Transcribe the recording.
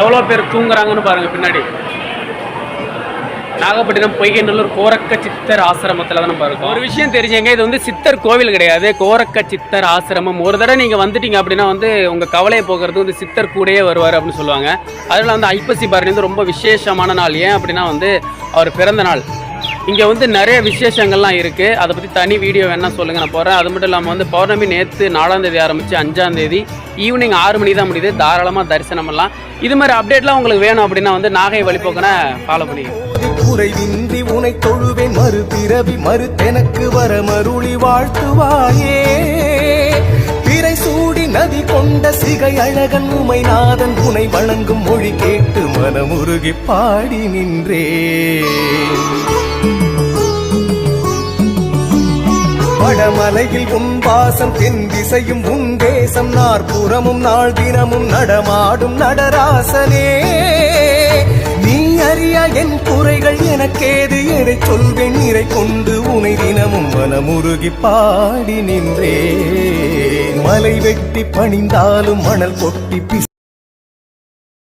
எவ்வளோ பேர் தூங்குறாங்கன்னு பாருங்கள் பின்னாடி. நாகப்பட்டினம் பொய்கைநல்லூர் கோரக்க சித்தர் ஆசிரமத்தில் தான் நம்ம இருக்கோம். ஒரு விஷயம் தெரிஞ்சுங்க இது வந்து சித்தர் கோவில் கிடையாது. கோரக்க சித்தர் ஆசிரமம். ஒரு தடவை நீங்கள் வந்துட்டீங்க அப்படின்னா வந்து உங்கள் கவலையை போக்குறது வந்து சித்தர் கூடயே வருவார் அப்படின்னு சொல்லுவாங்க. அதில் வந்து ஐப்பசி பாரணி வந்து ரொம்ப விசேஷமான நாள். ஏன் அப்படின்னா வந்து அவர் பிறந்த நாள். இங்கே வந்து நிறைய விசேஷங்கள்லாம் இருக்குது அதை பற்றி தனி வீடியோ வேணால் சொல்லுங்கள் நான் போகிறேன் அது மட்டும் இல்லாமல் வந்து பௌர்ணமி நேற்று நாலாந்தேதி ஆரம்பித்து அஞ்சாந்தேதி ஈவினிங் ஆறு மணி தான் முடியுது. தாராளமாக தரிசனம் பண்ணலாம். இது மாதிரி அப்டேட்லாம் உங்களுக்கு வேணும் அப்படின்னா வந்து நாகை வழிபோக்கனை ஃபாலோ பண்ணிக்கோங்க. குறைவின்றி உனை தொழுவேன். மறு பிறவி மறுத்தெனக்கு வர மருளி வாழ்த்துவாயே. பிறை சூடி நதி கொண்ட சிகை அழகன் உமைநாதன் உனை வணங்கும் மொழி கேட்டு மனமுருகி பாடி நின்றே. வடமலையில் உன் வாசம் தென் திசையும் உன் தேசம். நாற்புறமும் நாள் தினமும் நடமாடும் நடராசனே. நீ அறியா என் குறைகள் எனக்கேது? எதை சொல்வேன்? நிறை கொண்டு உனை தினமும் மனமுருகி பாடி நின்றே மலை வெட்டி பணிந்தாலும் மணல் கொட்டி